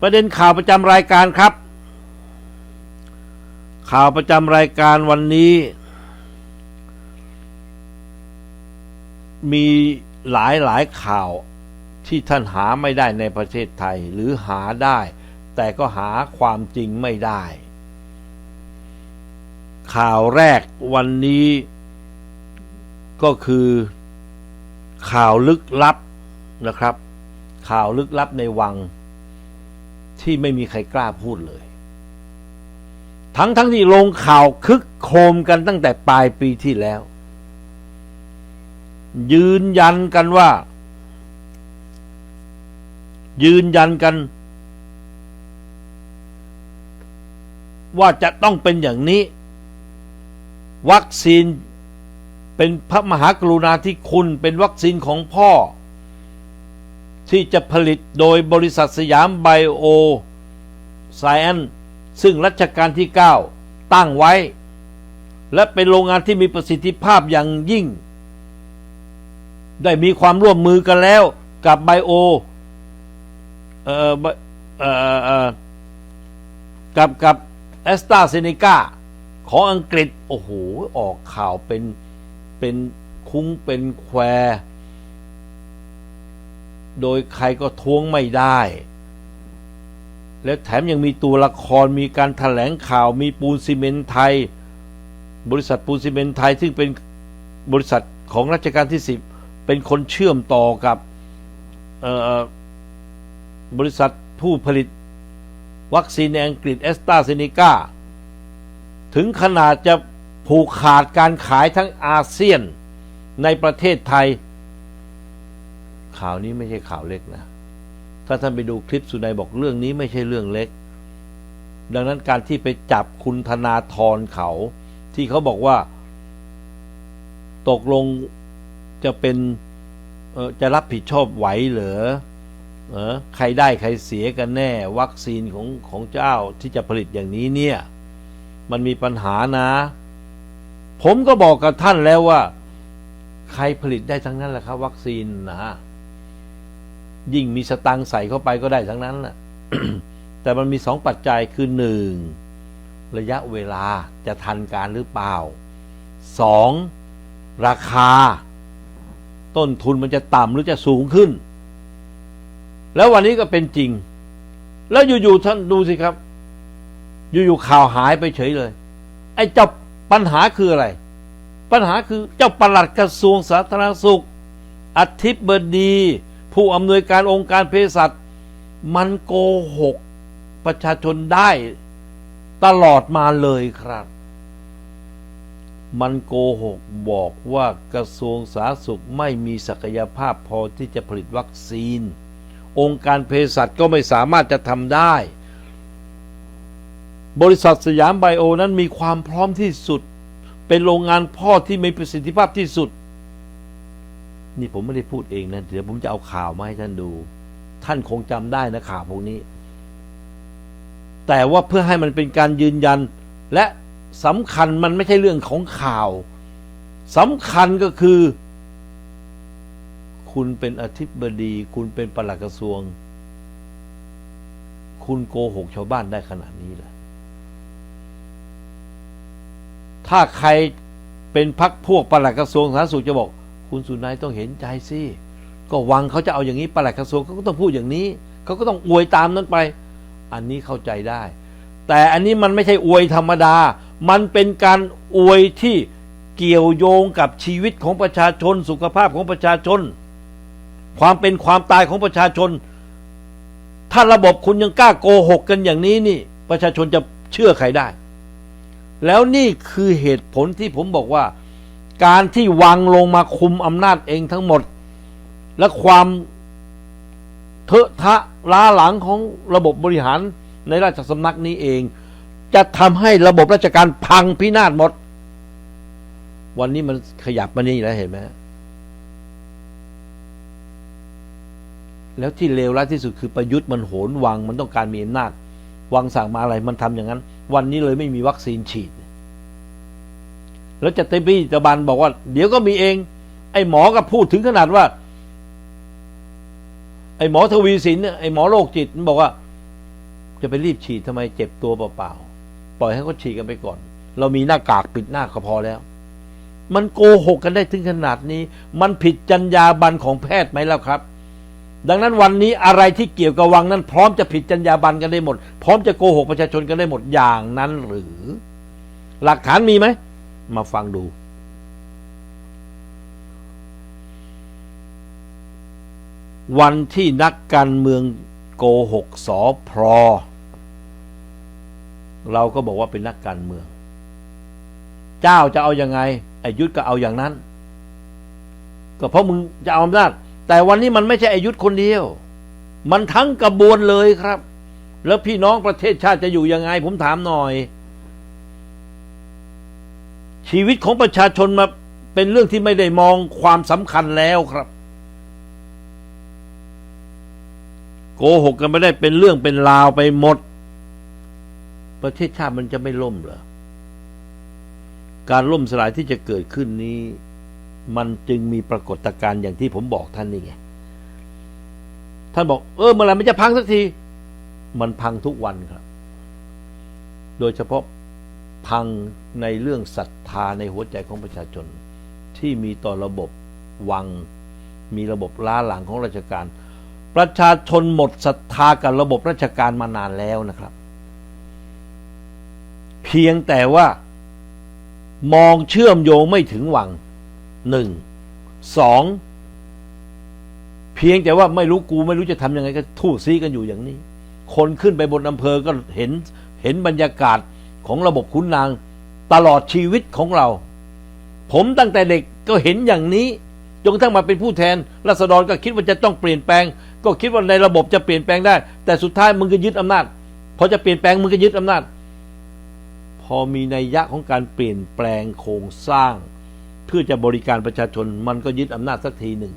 ประเด็นข่าวประจำรายการครับ ข่าวประจำรายการวันนี้ มีหลายหลายข่าวที่ท่านหาไม่ได้ในประเทศไทยหรือหาได้ แต่ก็หาความจริงไม่ได้ ข่าวแรกวันนี้ก็คือข่าวลึกลับนะครับ ข่าวลึกลับในวัง ที่ไม่มีใครกล้าพูดเลย ทั้งทั้งที่ลงข่าวคึกโครมกันตั้งแต่ปลายปีที่แล้ว ยืนยันกันว่า ยืนยันกัน ว่าจะต้องเป็นอย่างนี้ วัคซีนเป็นพระมหากรุณาธิคุณเป็นวัคซีนของพ่อ ที่จะผลิตโดยบริษัทสยามไบโอไซแอนซึ่งรัชกาลที่ 9 ตั้งไว้ และเป็นโรงงานที่มีประสิทธิภาพอย่างยิ่ง ได้มีความร่วมมือกันแล้วกับไบโอเอ่อเอ่อเอ่อกับกับแอสตราเซเนกาของอังกฤษ โอ้โห ออกข่าวเป็นเป็นคุ้งเป็นแคว โดยใครก็ท้วงไม่ได้ และแถมยังมีตัวละครมีการถแถลงข่าวมีปูนซีเมนต์ไทย บริษัทปูนซีเมนต์ไทย ซึ่งเป็นบริษัทของรัชกาลที่ 10 เป็นคนเชื่อมต่อกับบริษัทผู้ผลิตวัคซีนในอังกฤษแอสตราเซเนกาถึงขนาดจะผูกขาดการขายทั้งอาเซียนในประเทศไทย ข่าวนี้ไม่ใช่ข่าวเล็กนะ ถ้าท่านไปดูคลิปสุนัยบอกเรื่องนี้ไม่ใช่เรื่องเล็ก ดังนั้นการที่ไปจับคุณธนาธรเขา ที่เขาบอกว่า ตกลงจะเป็นจะรับผิดชอบไหวเหรอเออใครได้ใครเสียกันแน่ วัคซีนของของเจ้าที่จะผลิตอย่างนี้เนี่ย มันมีปัญหานะ ผมก็บอกกับท่านแล้วว่า ใครผลิตได้ทั้งนั้นแหละครับ วัคซีนนะ ยิ่งมีสตังใส่เข้าไปก็ได้ทั้งนั้นแหละแต่มันมีสองปัจจัยคือหนึ่งระยะเวลาจะทันการหรือเปล่าสองราคา ต้นทุนมันจะต่ำหรือจะสูงขึ้น แล้ววันนี้ก็เป็นจริง แล้วอยู่ๆท่านดูสิครับ อยู่ๆข่าวหายไปเฉยเลย ไอ้เจ้าปัญหาคืออะไร ปัญหาคือเจ้าปลัดกระทรวงสาธารณสุขอธิบดี ผู้อำนวยการองค์การเภสัชมันโกหกประชาชนได้ตลอดมาเลยครับ มันโกหกบอกว่ากระทรวงสาธารณสุขไม่มีศักยภาพพอที่จะผลิตวัคซีน องค์การเภสัชก็ไม่สามารถจะทำได้ บริษัทสยามไบโอนั้นมีความพร้อมที่สุด เป็นโรงงานพ่อที่มีประสิทธิภาพที่สุด นี่ผมไม่ได้พูดเองนะ เดี๋ยวผมจะเอาข่าวมาให้ท่านดู ท่านคงจำได้นะข่าวพวกนี้ แต่ว่าเพื่อให้มันเป็นการยืนยัน และสำคัญมันไม่ใช่เรื่องของข่าวสำคัญก็คือ คุณเป็นอธิบดี คุณเป็นปลัดกระทรวง คุณโกหกชาวบ้านได้ขนาดนี้เลยถ้าใครเป็นพักพวกปลัดกระทรวงสาธารณสุขจะบอก คุณสุนัยต้องเห็นใจสิก็วังเขาจะเอาอย่างนี้ปลัดกระทรวงเขาก็ต้องพูดอย่างนี้เขาก็ต้องอวยตามนั้นไป อันนี้เข้าใจได้ แต่อันนี้มันไม่ใช่อวยธรรมดา มันเป็นการอวยที่เกี่ยวโยงกับชีวิตของประชาชน สุขภาพของประชาชน ความเป็นความตายของประชาชน ถ้าระบบคุณยังกล้าโกหกกันอย่างนี้นี่ ประชาชนจะเชื่อใครได้ แล้วนี่คือเหตุผลที่ผมบอกว่า การที่วางลงมาคุมอำนาจเองทั้งหมด และความเทอะทะล้าหลังของระบบบริหารในราชสำนักนี้เอง จะทำให้ระบบราชการพังพินาศหมด วันนี้มันขยับมานี่แล้วเห็นไหมแล้วที่เลวร้ายที่สุดคือประยุทธ์มันโหนวังมันต้องการมีอำนาจ วังสั่งมาอะไรมันทำอย่างนั้น วันนี้เลยไม่มีวัคซีนฉีด แล้วจะเต็มพี่จะบันบอกว่า เดี๋ยวก็มีเอง ไอ้หมอก็พูดถึงขนาดว่า ไอ้หมอทวีสินเนี่ยไอ้หมอโรคจิตมันบอกว่า จะไปรีบฉีดทำไมเจ็บตัวเปล่าๆปล่อยให้เขาฉีดกันไปก่อน เรามีหน้ากากปิดหน้าก็พอแล้ว มันโกหกกันได้ถึงขนาดนี้ มันผิดจรรยาบรรณของแพทย์ไหมแล้วครับ ดังนั้นวันนี้อะไรที่เกี่ยวกับวังนั้น พร้อมจะผิดจรรยาบรรณกันได้หมด พร้อมจะโกหกประชาชนกันได้หมดอย่างนั้นหรือ หลักฐานมีไหม มาฟังดู วันที่นักการเมืองโกหกสอพรเราก็บอกว่าเป็นนักการเมือง เจ้าจะเอาอยัางไงไอ้ยุทธก็เอาอย่างนั้น ก็เพราะมึงจะเอาอำนาจ แต่วันนี้มันไม่ใช่ไอ้ยุทธคนเดียว มันทั้งกระบวนเลยครับ แล้วพี่น้องประเทศชาติจะอยู่ยังไง ผมถามหน่อย ชีวิตของประชาชนมาเป็นเรื่องที่ไม่ได้มองความสำคัญแล้วครับ โกหกกันไม่ได้เป็นเรื่องเป็นราวไปหมด ประเทศชาติมันจะไม่ล่มเหรอการล่มสลายที่จะเกิดขึ้นนี้ มันจึงมีปรากฏการณ์อย่างที่ผมบอกท่านนี่ไงท่านบอก เออเมื่อไหร่มันจะพังสักที มันพังทุกวันครับ โดยเฉพาะพังในเรื่องศรัท ธาในหัวใจของประชาชน ที่มีต่อระบบวัง มีระบบล้าหลังของราชการ ประชาชนหมดศรัทธากับระบบราชการมานานแล้วนะครับ เพียงแต่ว่ามองเชื่อมโยงไม่ถึงวังหนึ่งสองเพียงแต่ว่าไม่รู้กูไม่รู้จะทำยังไงก็ทู่ซีกันอยู่อย่างนี้ คนขึ้นไปบนอำเภอก็เห็นเห็นบรรยากาศของระบบขุนนาง ตลอดชีวิตของเรา ผมตั้งแต่เด็กก็เห็นอย่างนี้จนกระทั่งมาเป็นผู้แทนรัษฎรก็คิดว่าจะต้องเปลี่ยนแปลง ก็คิดว่าในระบบจะเปลี่ยนแปลงได้ แต่สุดท้ายมึงก็ยึดอำนาจพอจะเปลี่ยนแปลงมึงก็ยึดอำนาจ พอมีนัยยะของการเปลี่ยนแปลงโครงสร้าง เพื่อจะบริการประชาชนมันก็ยึดอำนาจสักทีหนึ่ง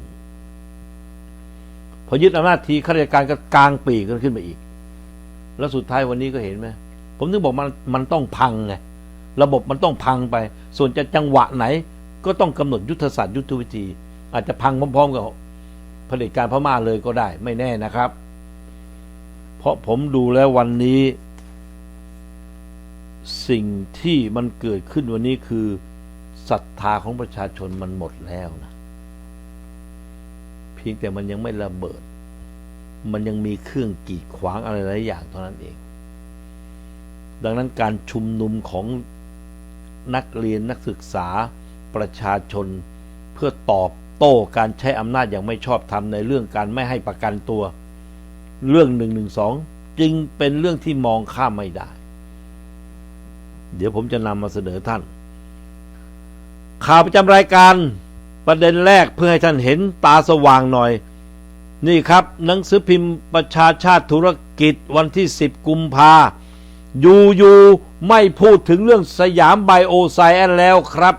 พอยึดอำนาจทีข้าราชการก็กลางปีกกันขึ้นมาอีก แล้วสุดท้ายวันนี้ก็เห็นไหมผมถึงบอกมันมันต้องพังไง ระบบมันต้องพังไป ส่วนจะจังหวะไหน ก็ต้องกำหนดยุทธศาสตร์ยุทธวิธี อาจจะพังพร้อมๆกับเผด็จการพม่าเลยก็ได้ไม่แน่นะครับ เพราะผมดูแล้ววันนี้ สิ่งที่มันเกิดขึ้นวันนี้คือศรัทธาของประชาชนมันหมดแล้วนะเพียงแต่มันยังไม่ระเบิด มันยังมีเครื่องกีดขวางอะไรหลายอย่างเท่านั้นเอง ดังนั้นการชุมนุมของ นักเรียนนักศึกษา ประชาชน เพื่อตอบโต้การใช้อำนาจอย่างไม่ชอบธรรมในเรื่องการไม่ให้ประกันตัว เรื่องหนึ่งหนึ่งสองจึงเป็นเรื่องที่มองข้ามไม่ได้ เดี๋ยวผมจะนำมาเสนอท่าน ข่าวประจำรายการประเด็นแรกเพื่อให้ท่านเห็นตาสว่างหน่อย นี่ครับ หนังสือพิมพ์ประชาชาติธุรกิจวันที่ 10 กุมภาอยู่อยู่ ไม่พูดถึงเรื่องสยามไบโอไซแอนแล้วครับ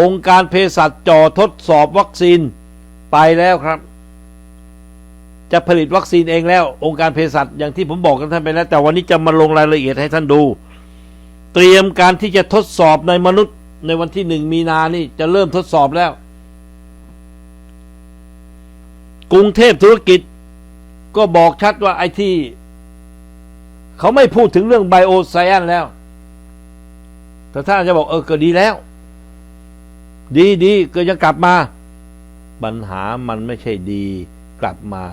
องค์การเภสัชจ่อทดสอบวัคซีนไปแล้วครับ จะผลิตวัคซีนเองแล้ว องค์การเภสัชอย่างที่ผมบอกกันท่านไปแล้วแต่วันนี้จะมาลงรายละเอียดให้ท่านดู เตรียมการที่จะทดสอบในมนุษย์ในวันที่หนึ่งมีนานี่จะเริ่มทดสอบแล้ว กรุงเทพธุรกิจก็บอกชัดว่าไอ้ที่ เขาไม่พูดถึงเรื่องไบโอไซแอนแล้ว แต่ท่านจะบอกเออก็ดีแล้ว ดีดีก็จะกลับมา ปัญหามันไม่ใช่ดีกลับมา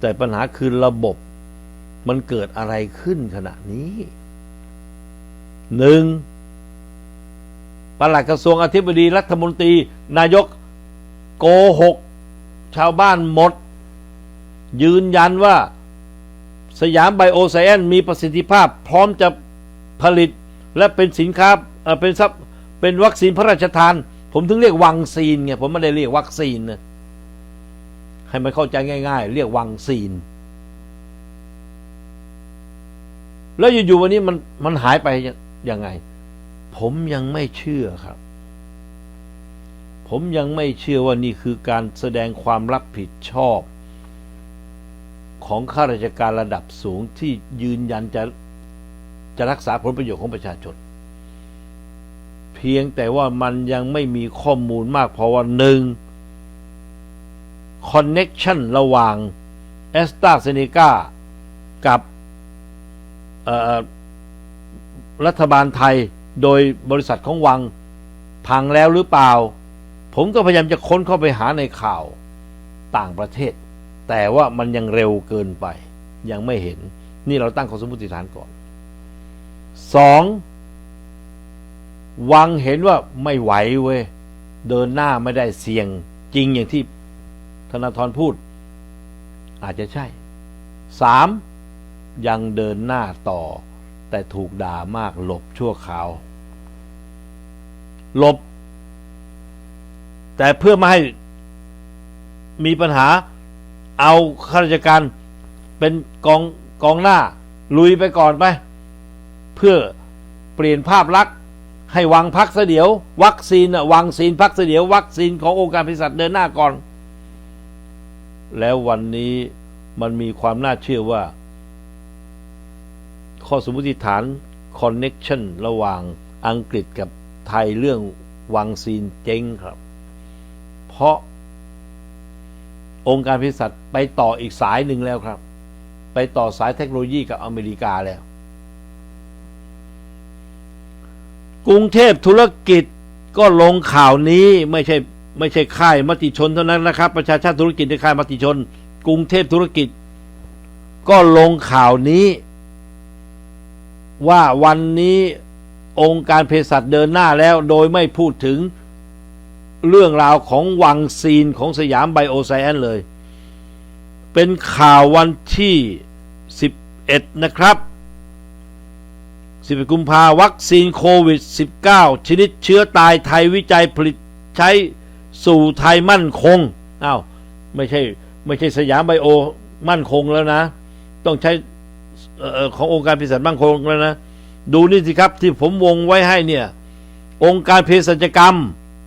แต่ปัญหาคือระบบมันเกิดอะไรขึ้นขณะนี้หนึ่งปลัดกระทรวงอธิบดีรัฐมนตรี นายกโกหก ชาวบ้านหมด ยืนยันว่า สยามไบโอไซแอนมีประสิทธิภาพพร้อมจะผลิตและเป็นสินค้าเป็นซับเป็นวัคซีนพระราชทาน ผมถึงเรียกวังซีนไงผมไม่ได้เรียกวัคซีนนะให้มันเข้าใจง่าย ๆ เรียกวังซีน แล้วอยู่ๆวันนี้มันมันหายไปยังไง ผมยังไม่เชื่อครับ ผมยังไม่เชื่อว่านี่คือการแสดงความรับผิดชอบ ของข้าราชการระดับสูงที่ยืนยันจะจะรักษาผลประโยชน์ของประชาชน เพียงแต่ว่ามันยังไม่มีข้อมูลมากเพราะว่าหนึ่งคอนเน็ชันระหว่างแอสตราเซเนกากับรัฐบาลไทยโดยบริษัทของวังพังแล้วหรือเปล่า ผมก็พยายามจะค้นเข้าไปหาในข่าวต่างประเทศ แต่ว่ามันยังเร็วเกินไป ยังไม่เห็น นี่เราตั้งข้อสมมติฐานก่อนสองวังเห็นว่าไม่ไหวเว้ยเดินหน้าไม่ได้เสี่ยงจริงอย่างที่ธนาธรพูด อาจจะใช่สามยังเดินหน้าต่อ แต่ถูกด่ามากหลบชั่วคราวหลบ แต่เพื่อไม่ให้มีปัญหา เอาข้าราชการเป็นกองกองหน้า ลุยไปก่อนไป เพื่อเปลี่ยนภาพลักษณ์ให้วังพักเสเดียว วัคซีนวังซีนพักเสเดียว วัคซีนขององค์การเภสัชเดินหน้าก่อน แล้ววันนี้มันมีความน่าเชื่อว่า ข้อสมมติฐานคอนเน็ชันระหว่างอังกฤษกับไทยเรื่องวังซีนเจ๊งครับ เพราะ องค์การเภสัชไปต่ออีกสายหนึ่งแล้วครับ ไปต่อสายเทคโนโลยีกับอเมริกาแล้ว กรุงเทพธุรกิจก็ลงข่าวนี้ไม่ใช่ไม่ใช่ค่ายมติชนเท่านั้นนะครับ ประชาชาติธุรกิจในค่ายมติชน กรุงเทพธุรกิจ ก็ลงข่าวนี้ ว่าวันนี้องค์การเภสัชเดินหน้าแล้วโดยไม่พูดถึง เรื่องราวของวังซีนของสยามไบโอไซแอนเลย เป็นข่าววันที่ 11 นะครับ11กุมภาวัคซีนโควิด -19 ชนิดเชื้อตายไทยวิจัยผลิตใช้สู่ไทยมั่นคงอ้าวไม่ใช่ไม่ใช่สยามไบโอมั่นคงแล้วนะ ต้องใช้ออขององค์การเภสัชมั่นคงแล้วนะ ดูนี่สิครับที่ผมวงไว้ให้เนี่ย องค์การเภสัชกรรม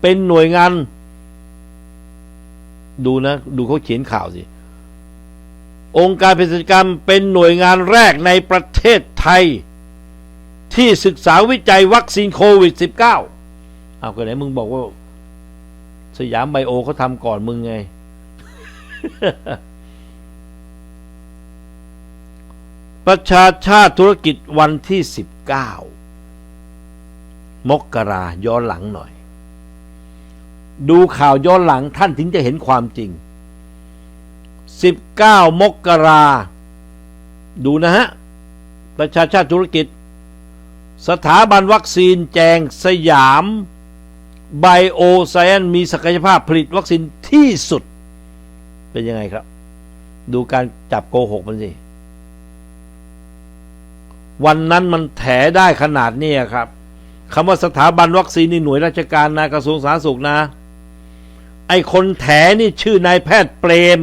เป็นหน่วยงาน ดูนะ ดูเขาเขียนข่าวสิ องค์การเภสัชกรรมเป็นหน่วยงานแรกในประเทศไทย ที่ศึกษาวิจัยวัคซีนโควิด -19 เอาก็ไหนมึงบอกว่า สยามไบโอเขาทำก่อนมึงไง ประชาชาติธุรกิจวันที่ 19 มกราย้อนหลังหน่อย ดูข่าวย้อนหลังท่านถึงจะเห็นความจริง 19 มกราดูนะฮะ ประชาชาติธุรกิจ สถาบันวัคซีนแจงสยามไบโอไซแอนมีศักยภาพผลิตวัคซีนที่สุด เป็นยังไงครับ ดูการจับโกหกมันสิ วันนั้นมันแถได้ขนาดนี้ครับคำว่าสถาบันวัคซีนในหน่วยราชการนะกระทรวงสาธารณสุขนะ ไอ้คนแถนี่ชื่อนายแพทย์เปรม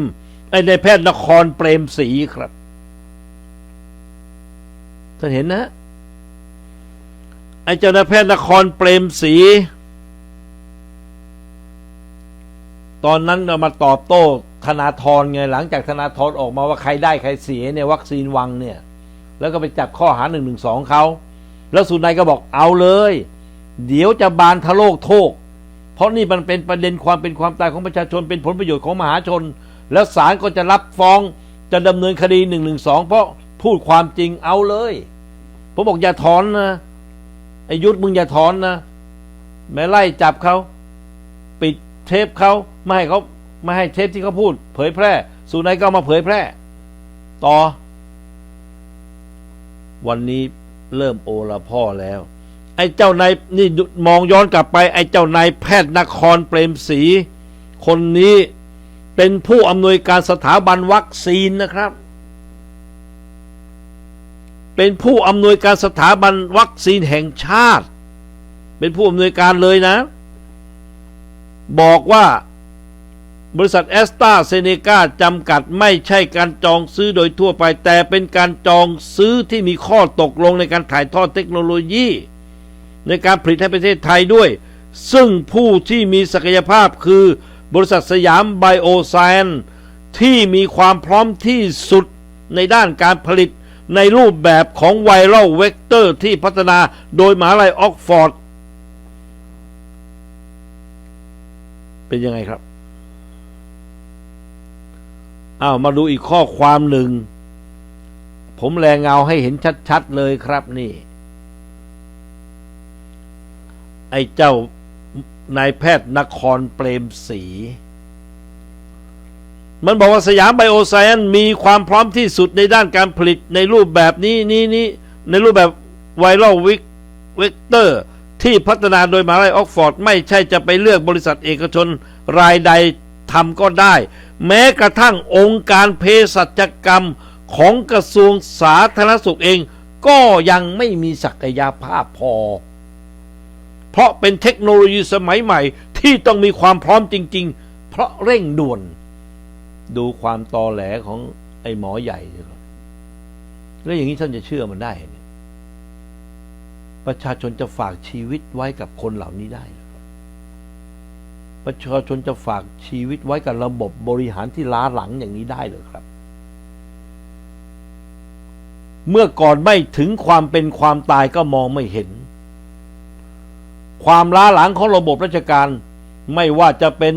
ไอ้นายแพทย์นครเปรมศรีครับ ท่านเห็นนะ ไอ้เจ้านายแพทย์นครเปรมศรี ตอนนั้นเรามาตอบโต้ธนาธรไง หลังจากธนาธรออกมาว่าใครได้ใครเสียเนี่ยวัคซีนวังเนี่ย แล้วก็ไปจับข้อหาหนึ่งหนึ่งสองเขา แล้วสุนัยก็บอกเอาเลย เดี๋ยวจะบานทะโลกโทก เพราะนี่มันเป็นประเด็นความเป็นความตายของประชาชนเป็นผลประโยชน์ของมหาชน แล้วศาลก็จะรับฟ้องจะดำเนินคดีหนึ่งหนึ่งสองเพราะพูดความจริงเอาเลย ผมบอกอย่าถอนนะไอ้ยุทธมึงอย่าถอนนะแม่ไล่จับเขาปิดเทปเขาไม่ให้เขาไม่ให้เทปที่เขาพูด เผยแพร่สุนัยก็มาเผยแพร่ ต่อ วันนี้เริ่มโอละพ่อแล้ว ไอ้เจ้านายนี่มองย้อนกลับไป ไอ้เจ้านายแพทย์นครเปรมศรีคนนี้เป็นผู้อำนวยการสถาบันวัคซีนนะครับ เป็นผู้อำนวยการสถาบันวัคซีนแห่งชาติ เป็นผู้อำนวยการเลยนะ บอกว่าบริษัทแอสตราเซเนกาจำกัดไม่ใช่การจองซื้อโดยทั่วไป แต่เป็นการจองซื้อที่มีข้อตกลงในการถ่ายทอดเทคโนโลยี ในการผลิตให้ประเทศไทยด้วย ซึ่งผู้ที่มีศักยภาพคือบริษัทสยามไบโอไซนที่มีความพร้อมที่สุดในด้านการผลิตในรูปแบบของไวรัลเวกเตอร์ที่พัฒนาโดยมหาลัยออกฟอร์ด เป็นยังไงครับ อ้าวมาดูอีกข้อความหนึ่ง ผมแลเงาให้เห็นชัด ๆ เลยครับนี่ ไอ้เจ้านายแพทย์นครเปรมศรีมันบอกว่าสยามไบโอไซเอนมีความพร้อมที่สุดในด้านการผลิตในรูปแบบนี้นี้นี้ในรูปแบบไวรัลวิกเวกเตอร์ที่พัฒนาโดยมหาลัยออกฟอร์ด ไม่ใช่จะไปเลือกบริษัทเอกชนรายใดทำก็ได้ แม้กระทั่งองค์การเภสัชกรรมของกระทรวงสาธารณสุขเอง ก็ยังไม่มีศักยภาพพอ เพราะเป็นเทคโนโลยีสมัยใหม่ที่ต้องมีความพร้อมจริง ๆ เพราะเร่งด่วน ดูความตอแหลของไอ้หมอใหญ่ดีกว่าแล้วอย่างนี้ท่านจะเชื่อมันได้เนี่ยประชาชนจะฝากชีวิตไว้กับคนเหล่านี้ได้หรอประชาชนจะฝากชีวิตไว้กับระบบบริหารที่ล้าหลังอย่างนี้ได้หรือครับ เมื่อก่อนไม่ถึงความเป็นความตายก็มองไม่เห็น ความล้าหลังของระบบราชการ ไม่ว่าจะเป็น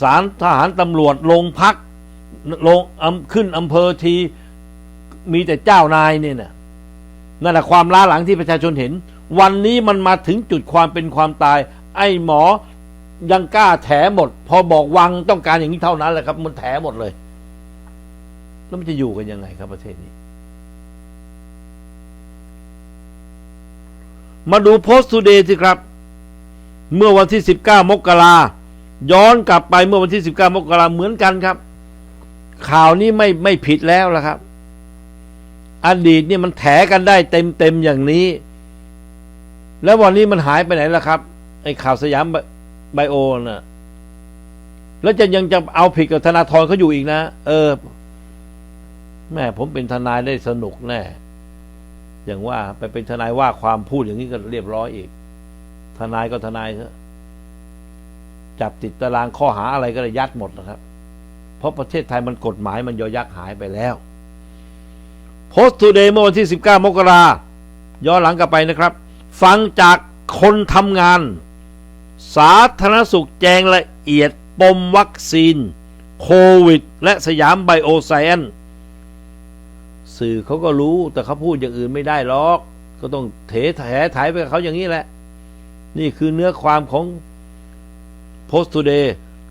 ศาลทหารตำรวจโรงพักลงขึ้นอำเภอทีมีแต่เจ้านายเนี่ยนะนั่นแหละความล้าหลังที่ประชาชนเห็น วันนี้มันมาถึงจุดความเป็นความตาย ไอ้หมอยังกล้าแถหมด พอบอกวังต้องการอย่างนี้เท่านั้นแหละครับ มันแถหมดเลย แล้วมันจะอยู่กันยังไงครับประเทศนี้ มาดูโพสต์ทูเดย์สิครับ เมื่อวันที่ 19 มกราย้อนกลับไปเมื่อวันที่ 19 มกราเหมือนกันครับ ข่าวนี้ไม่ไม่ผิดแล้วละครับ อดีตเนี่ยมันแถกันได้เต็มเต็มอย่างนี้ แล้ววันนี้มันหายไปไหนล่ะครับไอ้ข่าวสยามไบโอน่ะแล้วจะยังจะเอาผิดกับธนาธรเขาอยู่อีกนะ เออ แม่ผมเป็นทนายได้สนุกแน่ อย่างว่าไปเป็นทนายว่าความพูดอย่างนี้ก็เรียบร้อยอีก ทนายก็ทนายเถอะจับติดตารางข้อหาอะไรก็ได้ยัดหมดนะครับ เพราะประเทศไทยมันกฎหมายมันยอยักหายไปแล้วโพสต์ทูเดย์เมื่อวันที่ 19 มกราย้อนหลังกลับไปนะครับ ฟังจากคนทำงาน สาธารณสุขแจงละเอียดปมวัคซีน โควิด และสยามไบโอไซเอน สื่อเขาก็รู้แต่เขาพูดอย่างอื่นไม่ได้หรอก ก็ต้องเถแถถ่ายไปกับเขาอย่างนี้แหละ นี่คือเนื้อความของ Post Today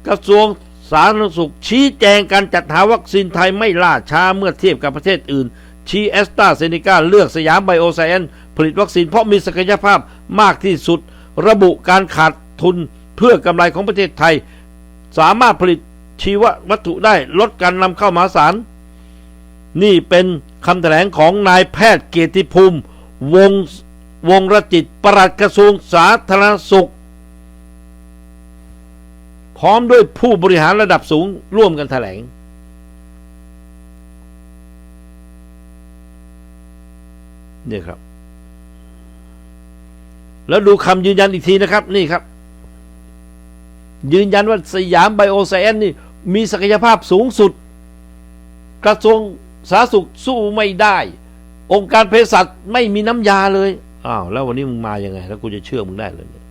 กระทรวงสาธารณสุขชี้แจงการจัดหาวัคซีนไทยไม่ล่าช้าเมื่อเทียบกับประเทศอื่น ชี้แอสตราเซเนกาเลือกสยามไบโอไซเอนผลิตวัคซีนเพราะมีศักยภาพมากที่สุด ระบุการขาดทุนเพื่อกำไรของประเทศไทย สามารถผลิตชีววัตถุได้ลดการนำเข้ามาศาล นี่เป็นคำแถลงของนายแพทย์เกียรติภูมิ วงวงรจิตปลัดกระทรวงสาธารณสุข พร้อมด้วยผู้บริหารระดับสูงร่วมกันแถลง นี่ครับ แล้วดูคำยืนยันอีกทีนะครับ นี่ครับ ยืนยันว่าสยามไบโอไซเอนนี่มีศักยภาพสูงสุด กระทรวง สาธารณสุขสู้ไม่ได้ องค์การเภสัชไม่มีน้ำยาเลยอ้าวแล้ววันนี้มึงมายังไง แล้วกูจะเชื่อมึงได้เลยเนี่ย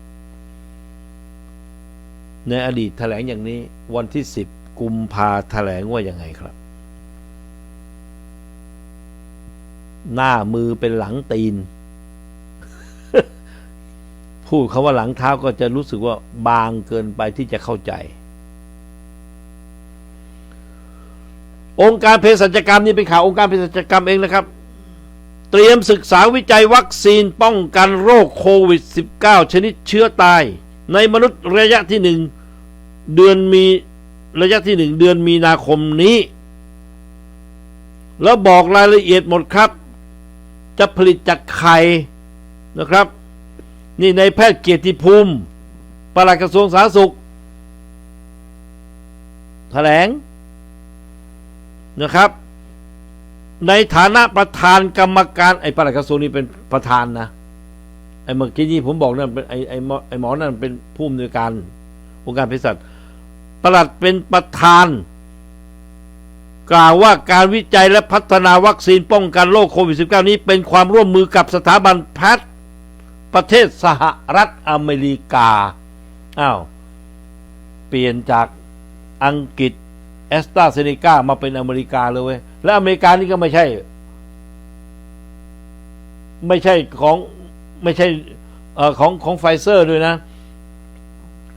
ในอดีตแถลงอย่างนี้ วันที่สิบกุมภาแถลงว่ายังไงครับ หน้ามือเป็นหลังตีน พูดคาว่าหลังเท้าก็จะรู้สึกว่าบางเกินไปที่จะเข้าใจ องค์การเภสัชกรรมนี่เป็นข่าวองค์การเภสัชกรรมเองนะครับ เตรียมศึกษาวิจัยวัคซีนป้องกันโรคโควิด -19 ชนิดเชื้อตาย ในมนุษย์ระยะที่หนึ่งเดือนมีระยะที่หนึ่งเดือนมีนาคมนี้ แล้วบอกรายละเอียดหมดครับ จะผลิตจากไข่นะครับ นี่ในแพทย์เกียรติภูมิปลัดกระทรวงสาธารณสุขแถลง นะครับ ในฐานะประธานกรรมการไอ้ปลัดกระทรวงนี้เป็นประธานนะไอ้เมื่อกี้ที่ผมบอกนั่นเป็นไอ้ไอ้หมอไอ้หมอนั่นเป็นผู้อำนวยการองค์การเภสัชปลัดเป็นประธาน กล่าวว่าการวิจัยและพัฒนาวัคซีนป้องกันโรคโควิด -19 นี้เป็นความร่วมมือกับสถาบันแพทย์ประเทศสหรัฐอเมริกา อ้าว เปลี่ยนจากอังกฤษ แอสตราเซเนกามาเป็นอเมริกาเลยเว้ย และอเมริกานี่ก็ไม่ใช่ ไม่ใช่ของไม่ใช่ของของไฟเซอร์ด้วยนะ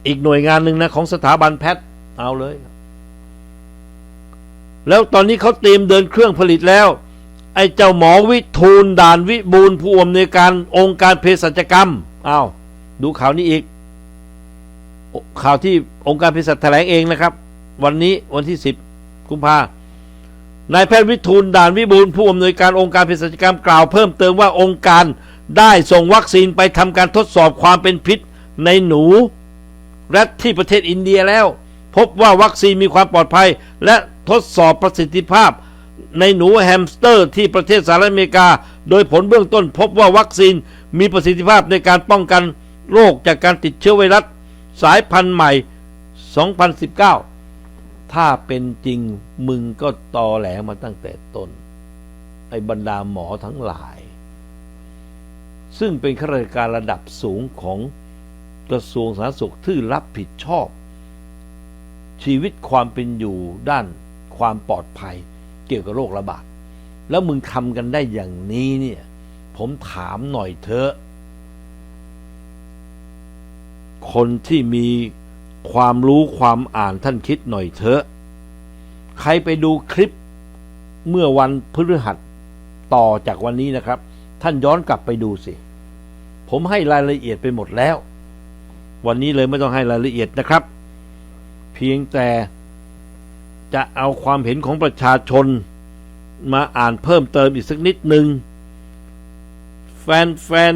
อีกหน่วยงานหนึ่งนะ ของสถาบันแพทย์เอาเลย แล้วตอนนี้เขาเตรียมเดินเครื่องผลิตแล้ว ไอ้เจ้าหมอวิทูลด่านวิบูลผู้อำนวยการองค์การเภสัชกรรมเอาดูข่าวนี้อีก ข่าวที่องค์การเภสัชแถลงเองนะครับ วันนี้วันที่ 10 กุมภานายแพทย์วิทูลด่านวิบูลผู้อำนวยการองค์การเภสัชกรรมกล่าวเพิ่มเติมว่าองค์การได้ส่งวัคซีนไปทำการทดสอบความเป็นพิษในหนูและที่ประเทศอินเดียแล้ว พบว่าวัคซีนมีความปลอดภัย และทดสอบประสิทธิภาพ ในหนูแฮมสเตอร์ ที่ประเทศสหรัฐอเมริกา โดยผลเบื้องต้นพบว่าวัคซีนมีประสิทธิภาพในการป้องกันโรคจากการติดเชื้อไวรัสสายพันธุ์ใหม่ 2019 ถ้าเป็นจริงมึงก็ตอแหลมาตั้งแต่ต้น ไอ้บรรดาหมอทั้งหลาย ซึ่งเป็นข้าราชการระดับสูงของกระทรวงสาธารณสุขที่รับผิดชอบ ชีวิตความเป็นอยู่ด้านความปลอดภัยเกี่ยวกับโรคระบาด แล้วมึงทำกันได้อย่างนี้เนี่ย ผมถามหน่อยเถอะ คนที่มี ความรู้ความอ่านท่านคิดหน่อยเถอะ ใครไปดูคลิปเมื่อวันพฤหัสต่อจากวันนี้นะครับ ท่านย้อนกลับไปดูสิ ผมให้รายละเอียดไปหมดแล้ว วันนี้เลยไม่ต้องให้รายละเอียดนะครับ เพียงแต่จะเอาความเห็นของประชาชนมาอ่านเพิ่มเติมอีกสักนิดหนึ่งแฟนแฟน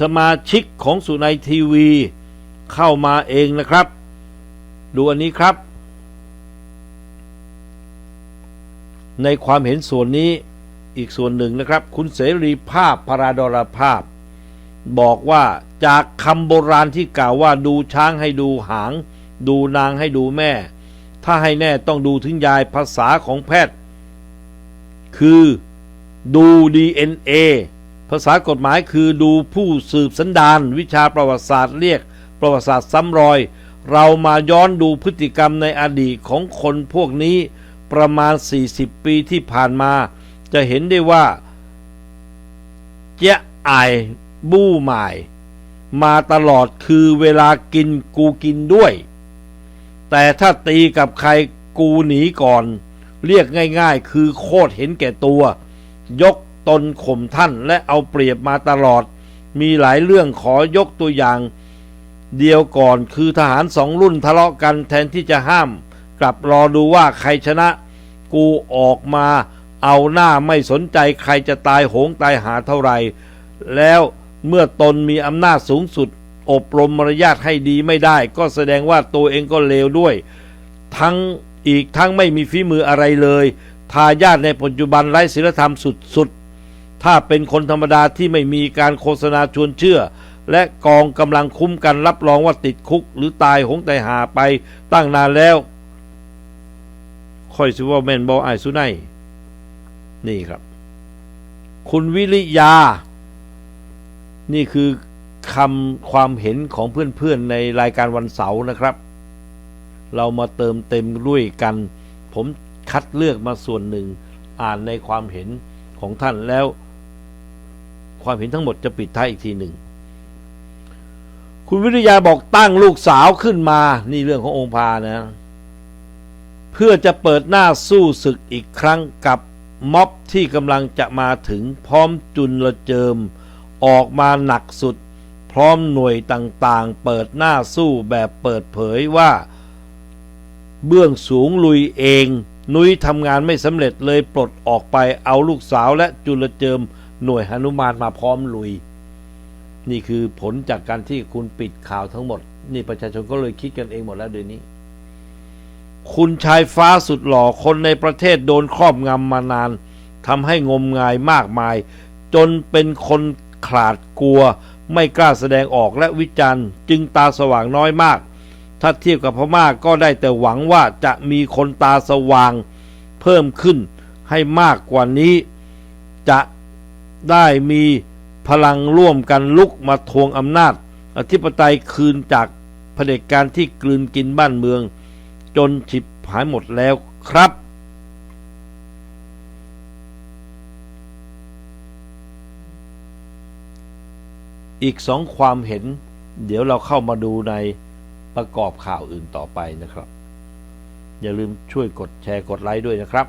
สมาชิกของสุนัยทีวีเข้ามาเองนะครับ ดูอันนี้ครับ ในความเห็นส่วนนี้อีกส่วนหนึ่งนะครับ คุณเสรีภาพพราดรภาพ บอกว่าจากคำโบราณที่กล่าวว่าดูช้างให้ดูหาง ดูนางให้ดูแม่ ถ้าให้แน่ต้องดูถึงยายภาษาของแพทย์ คือดู DNA ภาษากฎหมายคือดูผู้สืบสันดาน วิชาประวัติศาสตร์เรียก ประวัติศาสตร์ซ้ำรอย เรามาย้อนดูพฤติกรรมในอดีตของคนพวกนี้ประมาณ 40 ปีที่ผ่านมา จะเห็นได้ว่า เจ๊ไอบู้หมาย มาตลอดคือเวลากินกูกินด้วย แต่ถ้าตีกับใครกูหนีก่อน เรียกง่ายๆ คือโคตรเห็นแก่ตัว ยกตนข่มท่านและเอาเปรียบมาตลอด มีหลายเรื่องขอยกตัวอย่าง เดียวก่อนคือทหารสองรุ่นทะเลาะกันแทนที่จะห้าม กลับรอดูว่าใครชนะ กูออกมา เอาหน้าไม่สนใจใครจะตายโหงตายหาเท่าไหร่ แล้วเมื่อตนมีอำนาจสูงสุด อบรมมารยาทให้ดีไม่ได้ ก็แสดงว่าตัวเองก็เลวด้วย ทั้งอีกทั้งไม่มีฝีมืออะไรเลย ทายาทในปัจจุบันไร้ศีลธรรมสุดๆถ้าเป็นคนธรรมดาที่ไม่มีการโฆษณาชวนเชื่อ และกองกำลังคุ้มกันรับรองว่าติดคุก หรือตายหงตายหาไปตั้งนานแล้ว ค่อยสิว่าแมนบอไอสุไนนี่ครับ คุณวิริยา นี่คือคำความเห็นของเพื่อนๆในรายการวันเสาร์นะครับ เรามาเติมเต็มด้วยกัน ผมคัดเลือกมาส่วนหนึ่ง อ่านในความเห็นของท่านแล้ว ความเห็นทั้งหมดจะปิดท้ายอีกทีหนึ่ง คุณวิริยาบอกตั้งลูกสาวขึ้นมา นี่เรื่องขององค์พานะ เพื่อจะเปิดหน้าสู้ศึกอีกครั้งกับม็อบที่กำลังจะมาถึงพร้อมจุนละเจิม ออกมาหนักสุด พร้อมหน่วยต่างๆ เปิดหน้าสู้แบบเปิดเผยว่า เบื้องสูงลุยเอง นุ้ยทำงานไม่สำเร็จเลยปลดออกไปเอาลูกสาวและจุลเจิมหน่วยหนุมานมาพร้อมลุย นี่คือผลจากการที่คุณปิดข่าวทั้งหมด นี่ประชาชนก็เลยคิดกันเองหมดแล้วเดี๋ยวนี้ คุณชายฟ้าสุดหล่อคนในประเทศโดนครอบงำมานานทำให้งมงายมากมาย จนเป็นคนขาดกลัว ไม่กล้าแสดงออกและวิจารณ์ จึงตาสว่างน้อยมาก ถ้าเทียบกับพม่าก็ได้แต่หวังว่าจะมีคนตาสว่างเพิ่มขึ้นให้มากกว่านี้ จะได้มี พลังร่วมกันลุกมาทวงอำนาจ อธิปไตยคืนจากเผด็จการที่กลืนกินบ้านเมือง จนฉิบหายหมดแล้วครับ อีกสองความเห็น เดี๋ยวเราเข้ามาดูในประกอบข่าวอื่นต่อไปนะครับ อย่าลืมช่วยกดแชร์กดไลค์ด้วยนะครับ